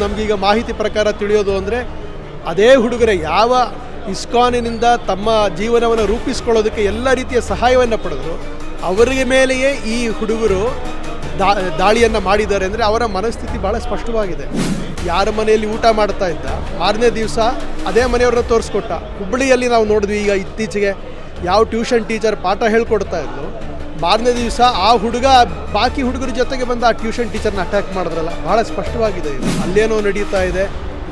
ನಮಗೀಗ ಮಾಹಿತಿ ಪ್ರಕಾರ ತಿಳಿಯೋದು ಅಂದರೆ ಅದೇ ಹುಡುಗರೇ ಯಾವ ಇಸ್ಕಾನಿನಿಂದ ತಮ್ಮ ಜೀವನವನ್ನು ರೂಪಿಸ್ಕೊಳ್ಳೋದಕ್ಕೆ ಎಲ್ಲ ರೀತಿಯ ಸಹಾಯವನ್ನು ಪಡೆದರು, ಅವರಿಗೆ ಮೇಲೆಯೇ ಈ ಹುಡುಗರು ದಾ, ದಾಳಿಯನ್ನು ಮಾಡಿದ್ದಾರೆ ಅಂದರೆ ಅವರ ಮನಸ್ಥಿತಿ ಭಾಳ ಸ್ಪಷ್ಟವಾಗಿದೆ. ಯಾರ ಮನೆಯಲ್ಲಿ ಊಟ ಮಾಡ್ತಾ ಇದ್ದ, ಮಾರನೇ ದಿವಸ ಅದೇ ಮನೆಯವ್ರನ್ನ ತೋರಿಸ್ಕೊಟ್ಟ, ಹುಬ್ಬಳ್ಳಿಯಲ್ಲಿ ನಾವು ನೋಡಿದ್ವಿ ಈಗ ಇತ್ತೀಚೆಗೆ ಯಾವ ಟ್ಯೂಷನ್ ಟೀಚರ್ ಪಾಠ ಹೇಳ್ಕೊಡ್ತಾ ಇದ್ಲು. ಮಾರನೇ ದಿವಸ ಆ ಹುಡುಗ, ಬಾಕಿ ಹುಡುಗರ ಜೊತೆಗೆ ಬಂದು ಆ ಟ್ಯೂಷನ್ ಟೀಚರ್ನ ಅಟ್ಯಾಕ್ ಮಾಡಿದ್ರಲ್ಲ ಭಾಳ ಸ್ಪಷ್ಟವಾಗಿದೆ ಇದು. ಅಲ್ಲೇನೋ ನಡೀತಾ ಇದೆ,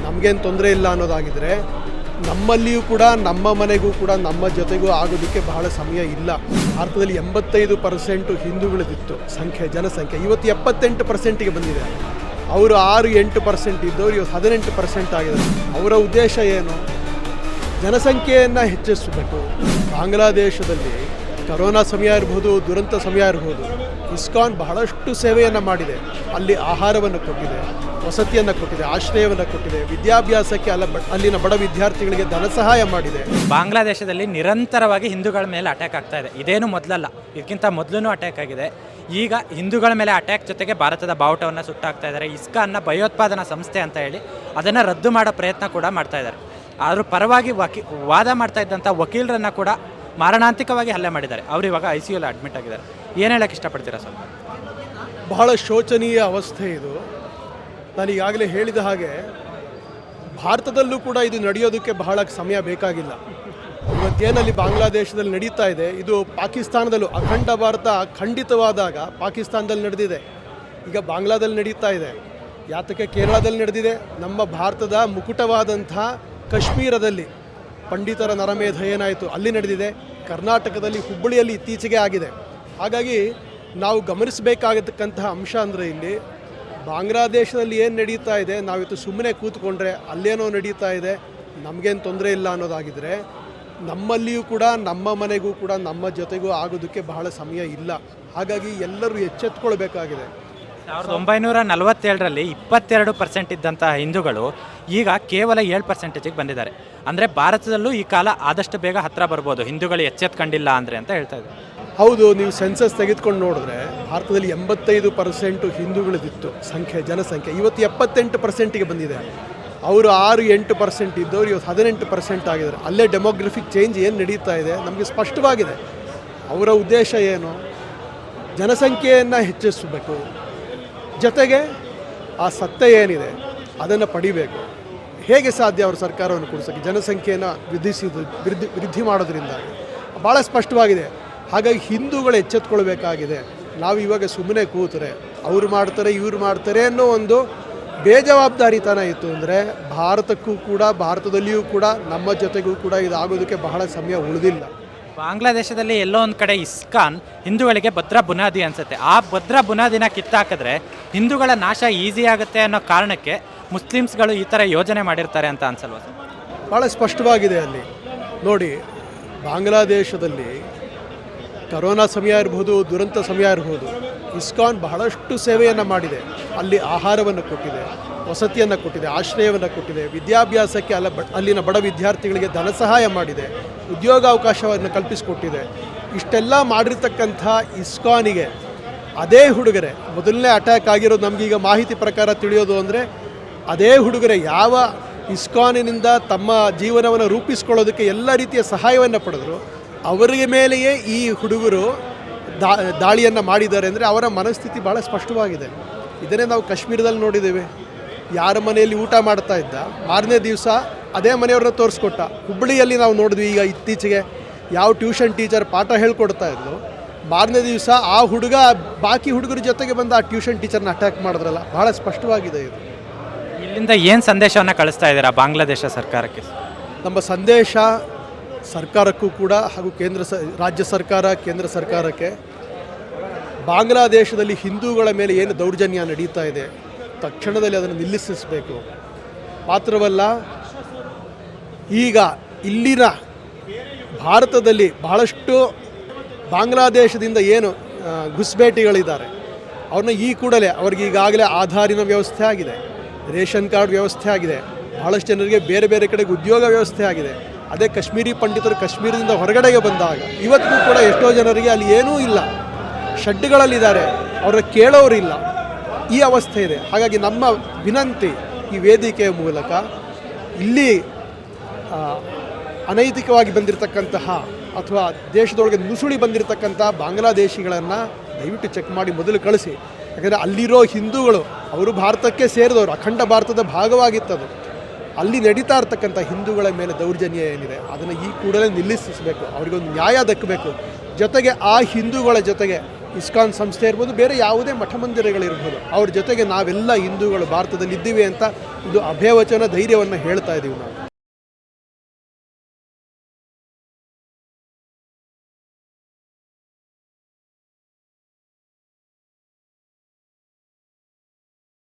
ನಮಗೇನು ತೊಂದರೆ ಇಲ್ಲ ಅನ್ನೋದಾಗಿದ್ರೆ, ನಮ್ಮಲ್ಲಿಯೂ ಕೂಡ, ನಮ್ಮ ಮನೆಗೂ ಕೂಡ, ನಮ್ಮ ಜೊತೆಗೂ ಆಗೋದಕ್ಕೆ ಬಹಳ ಸಮಯ ಇಲ್ಲ. ಭಾರತದಲ್ಲಿ ಎಂಬತ್ತೈದು ಪರ್ಸೆಂಟು ಹಿಂದೂಗಳದಿತ್ತು ಸಂಖ್ಯೆ, ಜನಸಂಖ್ಯೆ. ಇವತ್ತು ಎಪ್ಪತ್ತೆಂಟು ಪರ್ಸೆಂಟಿಗೆ ಬಂದಿದೆ. ಅವರು ಆರು, ಎಂಟು ಪರ್ಸೆಂಟ್ ಇದ್ದವರು, ಇವತ್ತು ಹದಿನೆಂಟು ಪರ್ಸೆಂಟ್ ಆಗಿದೆ ಅವರ ಉದ್ದೇಶ ಏನು? ಜನಸಂಖ್ಯೆಯನ್ನು ಹೆಚ್ಚಿಸಬೇಕು. ಬಾಂಗ್ಲಾದೇಶದಲ್ಲಿ ಕರೋನಾ ಸಮಯ ಇರ್ಬೋದು, ದುರಂತ ಸಮಯ ಇರ್ಬೋದು, ಇಸ್ಕಾನ್ ಬಹಳಷ್ಟು ಸೇವೆಯನ್ನು ಮಾಡಿದೆ. ಅಲ್ಲಿ ಆಹಾರವನ್ನು ಕೊಟ್ಟಿದೆ, ವಸತಿಯನ್ನು ಕೊಟ್ಟಿದೆ, ಆಶ್ರಯವನ್ನು ಕೊಟ್ಟಿದೆ, ವಿದ್ಯಾಭ್ಯಾಸಕ್ಕೆ ಅಲ್ಲ ಅಲ್ಲಿನ ಬಡ ವಿದ್ಯಾರ್ಥಿಗಳಿಗೆ ಧನ ಸಹಾಯ ಮಾಡಿದೆ. ಬಾಂಗ್ಲಾದೇಶದಲ್ಲಿ ನಿರಂತರವಾಗಿ ಹಿಂದೂಗಳ ಮೇಲೆ ಅಟ್ಯಾಕ್ ಆಗ್ತಾ ಇದೆ. ಇದೇನು ಮೊದಲಲ್ಲ, ಇದಕ್ಕಿಂತ ಮೊದಲೂ ಅಟ್ಯಾಕ್ ಆಗಿದೆ. ಈಗ ಹಿಂದೂಗಳ ಮೇಲೆ ಅಟ್ಯಾಕ್ ಜೊತೆಗೆ ಭಾರತದ ಬಾವುಟವನ್ನು ಸುಟ್ಟಾಕ್ತಾ ಇದ್ದಾರೆ. ಇಸ್ಕಾನ್ನ ಭಯೋತ್ಪಾದನಾ ಸಂಸ್ಥೆ ಅಂತ ಹೇಳಿ ಅದನ್ನು ರದ್ದು ಮಾಡೋ ಪ್ರಯತ್ನ ಕೂಡ ಮಾಡ್ತಾ ಇದ್ದಾರೆ. ಆದರೂ ಪರವಾಗಿ ವಕಿ ವಾದ ಮಾಡ್ತಾ ಇದ್ದಂಥ ವಕೀಲರನ್ನು ಕೂಡ ಮಾರಣಾಂತಿಕವಾಗಿ ಹಲ್ಲೆ ಮಾಡಿದ್ದಾರೆ. ಅವರು ಇವಾಗ ಐ ಸಿ ಯುಲ್ಲಿ ಅಡ್ಮಿಟ್ ಆಗಿದ್ದಾರೆ. ಏನು ಹೇಳಕ್ಕೆ ಇಷ್ಟಪಡ್ತೀರಾ ಸ್ವಲ್ಪ ಬಹಳ ಶೋಚನೀಯ ಅವಸ್ಥೆ ಇದು. ನಾನು ಈಗಾಗಲೇ ಹೇಳಿದ ಹಾಗೆ ಭಾರತದಲ್ಲೂ ಕೂಡ ಇದು ನಡೆಯೋದಕ್ಕೆ ಬಹಳ ಸಮಯ ಬೇಕಾಗಿಲ್ಲ. ಇವತ್ತೇನಲ್ಲಿ ಬಾಂಗ್ಲಾದೇಶದಲ್ಲಿ ನಡೀತಾ ಇದೆ. ಇದು ಪಾಕಿಸ್ತಾನದಲ್ಲೂ ಅಖಂಡ ಭಾರತ ಖಂಡಿತವಾದಾಗ ಪಾಕಿಸ್ತಾನದಲ್ಲಿ ನಡೆದಿದೆ. ಈಗ ಬಾಂಗ್ಲಾದಲ್ಲಿ ನಡೀತಾ ಇದೆ. ಯಾತಕ್ಕೆ ಕೇರಳದಲ್ಲಿ ನಡೆದಿದೆ? ನಮ್ಮ ಭಾರತದ ಮುಕುಟವಾದಂಥ ಕಾಶ್ಮೀರದಲ್ಲಿ. ಪಂಡಿತರ ನರಮೇಧ ಏನಾಯಿತು ಅಲ್ಲಿ ನಡೆದಿದೆ. ಕರ್ನಾಟಕದಲ್ಲಿ ಹುಬ್ಬಳ್ಳಿಯಲ್ಲಿ ಇತ್ತೀಚೆಗೆ ಆಗಿದೆ. ಹಾಗಾಗಿ ನಾವು ಗಮನಿಸಬೇಕಾಗತಕ್ಕಂತಹ ಅಂಶ ಅಂದರೆ ಇಲ್ಲಿ ಬಾಂಗ್ಲಾದೇಶದಲ್ಲಿ ಏನು ನಡೀತಾ ಇದೆ? ನಾವಿತ್ತು ಸುಮ್ಮನೆ ಕೂತ್ಕೊಂಡ್ರೆ ಅಲ್ಲೇನೋ ನಡೀತಾ ಇದೆ. ನಮಗೇನು ತೊಂದರೆ ಇಲ್ಲ ಅನ್ನೋದಾಗಿದ್ದರೆ ನಮ್ಮಲ್ಲಿಯೂ ಕೂಡ, ನಮ್ಮ ಮನೆಗೂ ಕೂಡ, ನಮ್ಮ ಜೊತೆಗೂ ಆಗೋದಕ್ಕೆ ಬಹಳ ಸಮಯ ಇಲ್ಲ. ಹಾಗಾಗಿ ಎಲ್ಲರೂ ಎಚ್ಚೆತ್ಕೊಳ್ಬೇಕಾಗಿದೆ. ಸಾವಿರದ ಒಂಬೈನೂರ ನಲವತ್ತೇಳರಲ್ಲಿ ಇಪ್ಪತ್ತೆರಡು ಪರ್ಸೆಂಟ್ ಇದ್ದಂತಹ ಹಿಂದೂಗಳು ಈಗ ಕೇವಲ ಏಳು ಪರ್ಸೆಂಟೇಜಿಗೆ ಬಂದಿದ್ದಾರೆ. ಅಂದರೆ ಭಾರತದಲ್ಲೂ ಈ ಕಾಲ ಆದಷ್ಟು ಬೇಗ ಹತ್ತಿರ ಬರ್ಬೋದು. ಹಿಂದೂಗಳು ಎಚ್ಚೆತ್ಕೊಂಡಿಲ್ಲ ಅಂದರೆ ಅಂತ ಹೇಳ್ತಾ ಇದ್ದಾರೆ. ಹೌದು, ನೀವು ಸೆನ್ಸಸ್ ತೆಗೆದುಕೊಂಡು ನೋಡಿದ್ರೆ ಭಾರತದಲ್ಲಿ ಎಂಬತ್ತೈದು ಪರ್ಸೆಂಟು ಹಿಂದೂಗಳದಿತ್ತು ಸಂಖ್ಯೆ, ಜನಸಂಖ್ಯೆ. ಇವತ್ತು ಎಪ್ಪತ್ತೆಂಟು ಪರ್ಸೆಂಟಿಗೆ ಬಂದಿದೆ. ಅವರು ಆರು ಎಂಟು ಪರ್ಸೆಂಟ್ ಇದ್ದವರು, ಇವತ್ತು ಹದಿನೆಂಟು ಪರ್ಸೆಂಟ್ ಆಗಿದ್ದಾರೆ. ಅಲ್ಲೇ ಡೆಮೋಗ್ರಫಿಕ್ ಚೇಂಜ್ ಏನು ನಡೀತಾ ಇದೆ ನಮಗೆ ಸ್ಪಷ್ಟವಾಗಿದೆ. ಅವರ ಉದ್ದೇಶ ಏನು? ಜನಸಂಖ್ಯೆಯನ್ನು ಹೆಚ್ಚಿಸಬೇಕು. ಜೊತೆಗೆ ಆ ಸತ್ಯ ಏನಿದೆ, ಅದನ್ನು ಪಡಿಬೇಕು. ಹೇಗೆ ಸಾಧ್ಯ ಅವರು ಸರ್ಕಾರವನ್ನು ಕೊಡಿಸೋಕ್ಕೆ ಜನಸಂಖ್ಯೆಯನ್ನು ವೃದ್ಧಿಸಿದ, ವೃದ್ಧಿ ವೃದ್ಧಿ ಮಾಡೋದ್ರಿಂದ. ಭಾಳ ಸ್ಪಷ್ಟವಾಗಿದೆ. ಹಾಗಾಗಿ ಹಿಂದೂಗಳು ಎಚ್ಚೆತ್ಕೊಳ್ಬೇಕಾಗಿದೆ. ನಾವು ಇವಾಗ ಸುಮ್ಮನೆ ಕೂತರೆ, ಅವ್ರು ಮಾಡ್ತಾರೆ, ಇವ್ರು ಮಾಡ್ತಾರೆ ಅನ್ನೋ ಒಂದು ಬೇಜವಾಬ್ದಾರಿತನ ಇತ್ತು ಅಂದರೆ, ಭಾರತಕ್ಕೂ ಕೂಡ, ಭಾರತದಲ್ಲಿಯೂ ಕೂಡ, ನಮ್ಮ ಜೊತೆಗೂ ಕೂಡ ಇದಾಗೋದಕ್ಕೆ ಬಹಳ ಸಮಯ ಉಳಿದಿಲ್ಲ. ಬಾಂಗ್ಲಾದೇಶದಲ್ಲಿ ಎಲ್ಲೋ ಒಂದು ಕಡೆ ಇಸ್ಕಾನ್ ಹಿಂದೂಗಳಿಗೆ ಭದ್ರ ಬುನಾದಿ ಅನ್ಸುತ್ತೆ. ಆ ಭದ್ರ ಬುನಾದಿನ ಕಿತ್ತಾಕಿದ್ರೆ ಹಿಂದೂಗಳ ನಾಶ ಈಸಿ ಆಗುತ್ತೆ ಅನ್ನೋ ಕಾರಣಕ್ಕೆ ಮುಸ್ಲಿಮ್ಸ್ಗಳು ಈ ಥರ ಯೋಜನೆ ಮಾಡಿರ್ತಾರೆ ಅಂತ ಅನ್ಸಲ್ವ ಭಾಳ ಸ್ಪಷ್ಟವಾಗಿದೆ ಅಲ್ಲಿ. ನೋಡಿ, ಬಾಂಗ್ಲಾದೇಶದಲ್ಲಿ ಕರೋನಾ ಸಮಯ ಇರ್ಬೋದು, ದುರಂತ ಸಮಯ ಇರ್ಬೋದು, ಇಸ್ಕಾನ್ ಬಹಳಷ್ಟು ಸೇವೆಯನ್ನು ಮಾಡಿದೆ. ಅಲ್ಲಿ ಆಹಾರವನ್ನು ಕೊಟ್ಟಿದೆ. ವಸತಿಯನ್ನು ಕೊಟ್ಟಿದೆ, ಆಶ್ರಯವನ್ನು ಕೊಟ್ಟಿದೆ, ವಿದ್ಯಾಭ್ಯಾಸಕ್ಕೆ ಅಲ್ಲ ಅಲ್ಲಿನ ಬಡ ವಿದ್ಯಾರ್ಥಿಗಳಿಗೆ ಧನ ಸಹಾಯ ಮಾಡಿದೆ, ಉದ್ಯೋಗಾವಕಾಶವನ್ನು ಕಲ್ಪಿಸಿಕೊಟ್ಟಿದೆ. ಇಷ್ಟೆಲ್ಲ ಮಾಡಿರ್ತಕ್ಕಂಥ ಇಸ್ಕಾನಿಗೆ ಅದೇ ಹುಡುಗರೆ, ಮೊದಲನೇ ಅಟ್ಯಾಕ್ ಆಗಿರೋದು ನಮಗೀಗ ಮಾಹಿತಿ ಪ್ರಕಾರ ತಿಳಿಯೋದು ಅಂದರೆ ಅದೇ ಹುಡುಗರೆ, ಯಾವ ಇಸ್ಕಾನಿನಿಂದ ತಮ್ಮ ಜೀವನವನ್ನು ರೂಪಿಸ್ಕೊಳ್ಳೋದಕ್ಕೆ ಎಲ್ಲ ರೀತಿಯ ಸಹಾಯವನ್ನು ಪಡೆದರು. ಅವರಿಗೆ ಮೇಲೆಯೇ ಈ ಹುಡುಗರು ದಾ, ದಾಳಿಯನ್ನು ಮಾಡಿದ್ದಾರೆ ಅಂದರೆ ಅವರ ಮನಸ್ಥಿತಿ ಭಾಳ ಸ್ಪಷ್ಟವಾಗಿದೆ. ಇದನ್ನೇ ನಾವು ಕಾಶ್ಮೀರದಲ್ಲಿ ನೋಡಿದ್ದೇವೆ. ಯಾರ ಮನೆಯಲ್ಲಿ ಊಟ ಮಾಡ್ತಾ ಇದ್ದ. ಮಾರನೇ ದಿವಸ ಅದೇ ಮನೆಯವ್ರನ್ನ ತೋರಿಸ್ಕೊಟ್ಟ. ಹುಬ್ಬಳ್ಳಿಯಲ್ಲಿ ನಾವು ನೋಡಿದ್ವಿ ಈಗ ಇತ್ತೀಚೆಗೆ ಯಾವ ಟ್ಯೂಷನ್ ಟೀಚರ್ ಪಾಠ ಹೇಳ್ಕೊಡ್ತಾ ಇದ್ಲು. ಮಾರನೇ ದಿವಸ ಆ ಹುಡುಗ ಬಾಕಿ ಹುಡುಗರ ಜೊತೆಗೆ ಬಂದು ಆ ಟ್ಯೂಷನ್ ಟೀಚರ್ನ ಅಟ್ಯಾಕ್ ಮಾಡಿದ್ರಲ್ಲ. ಭಾಳ ಸ್ಪಷ್ಟವಾಗಿದೆ ಇದು. ಇಲ್ಲಿಂದ ಏನು ಸಂದೇಶವನ್ನು ಕಳಿಸ್ತಾ ಇದ್ದೀರಾ ಬಾಂಗ್ಲಾದೇಶ ಸರ್ಕಾರಕ್ಕೆ? ನಮ್ಮ ಸಂದೇಶ ಸರ್ಕಾರಕ್ಕೂ ಕೂಡ ಹಾಗೂ ಕೇಂದ್ರ ಸ ರಾಜ್ಯ ಸರ್ಕಾರ ಕೇಂದ್ರ ಸರ್ಕಾರಕ್ಕೆ. ಬಾಂಗ್ಲಾದೇಶದಲ್ಲಿ ಹಿಂದೂಗಳ ಮೇಲೆ ಏನು ದೌರ್ಜನ್ಯ ನಡೀತಾ ಇದೆ? ತಕ್ಷಣದಲ್ಲಿ ಅದನ್ನು ನಿಲ್ಲಿಸಿಸಬೇಕು. ಮಾತ್ರವಲ್ಲ, ಈಗ ಇಲ್ಲಿನ ಭಾರತದಲ್ಲಿ ಬಹಳಷ್ಟು ಬಾಂಗ್ಲಾದೇಶದಿಂದ ಏನು ಘುಸ್ಬೇಟಿಗಳಿದ್ದಾರೆ. ಅವ್ರನ್ನ ಈ ಕೂಡಲೇ ಅವ್ರಿಗೆ ಈಗಾಗಲೇ ಆಧಾರಿನ ವ್ಯವಸ್ಥೆ ಆಗಿದೆ, ರೇಷನ್ ಕಾರ್ಡ್ ವ್ಯವಸ್ಥೆ ಆಗಿದೆ, ಬಹಳಷ್ಟು ಜನರಿಗೆ ಬೇರೆ ಬೇರೆ ಕಡೆಗೆ ಉದ್ಯೋಗ ವ್ಯವಸ್ಥೆ ಆಗಿದೆ. ಅದೇ ಕಾಶ್ಮೀರಿ ಪಂಡಿತರು ಕಾಶ್ಮೀರದಿಂದ ಹೊರಗಡೆಗೆ ಬಂದಾಗ ಇವತ್ತಿಗೂ ಕೂಡ ಎಷ್ಟೋ ಜನರಿಗೆ ಅಲ್ಲಿ ಏನೂ ಇಲ್ಲ. ಶೆಡ್ಗಳಲ್ಲಿದ್ದಾರೆ ಅವರ ಕೇಳೋರಿಲ್ಲ ಈ ಅವಸ್ಥೆ ಇದೆ. ಹಾಗಾಗಿ ನಮ್ಮ ವಿನಂತಿ ಈ ವೇದಿಕೆಯ ಮೂಲಕ ಇಲ್ಲಿ ಅನೈತಿಕವಾಗಿ ಬಂದಿರತಕ್ಕಂತಹ ಅಥವಾ ದೇಶದೊಳಗೆ ನುಸುಳಿ ಬಂದಿರತಕ್ಕಂಥ ಬಾಂಗ್ಲಾದೇಶಿಗಳನ್ನು ದಯವಿಟ್ಟು ಚೆಕ್ ಮಾಡಿ ಮೊದಲು ಕಳಿಸಿ. ಯಾಕಂದರೆ ಅಲ್ಲಿರೋ ಹಿಂದೂಗಳು, ಅವರು ಭಾರತಕ್ಕೆ ಸೇರಿದವರು, ಅಖಂಡ ಭಾರತದ ಭಾಗವಾಗಿತ್ತದು. ಅಲ್ಲಿ ನಡೀತಾ ಇರ್ತಕ್ಕಂಥ ಹಿಂದೂಗಳ ಮೇಲೆ ದೌರ್ಜನ್ಯ ಏನಿದೆ, ಅದನ್ನು ಈ ಕೂಡಲೇ ನಿಲ್ಲಿಸಬೇಕು. ಅವರಿಗೊಂದು ನ್ಯಾಯ ದಕ್ಕಬೇಕು ಜೊತೆಗೆ ಆ ಹಿಂದೂಗಳ ಜೊತೆಗೆ ಇಸ್ಕಾನ್ ಸಂಸ್ಥೆ ಇರ್ಬೋದು, ಬೇರೆ ಯಾವುದೇ ಮಠ ಮಂದಿರಗಳಿರ್ಬೋದು ಅವ್ರ ಜೊತೆಗೆ ನಾವೆಲ್ಲ ಹಿಂದೂಗಳು ಭಾರತದಲ್ಲಿ ಇದ್ದೀವಿ ಅಂತ ಒಂದು ಅಭಯವಚನ ಧೈರ್ಯವನ್ನು ಹೇಳ್ತಾ ಇದ್ದೀವಿ ನಾವು.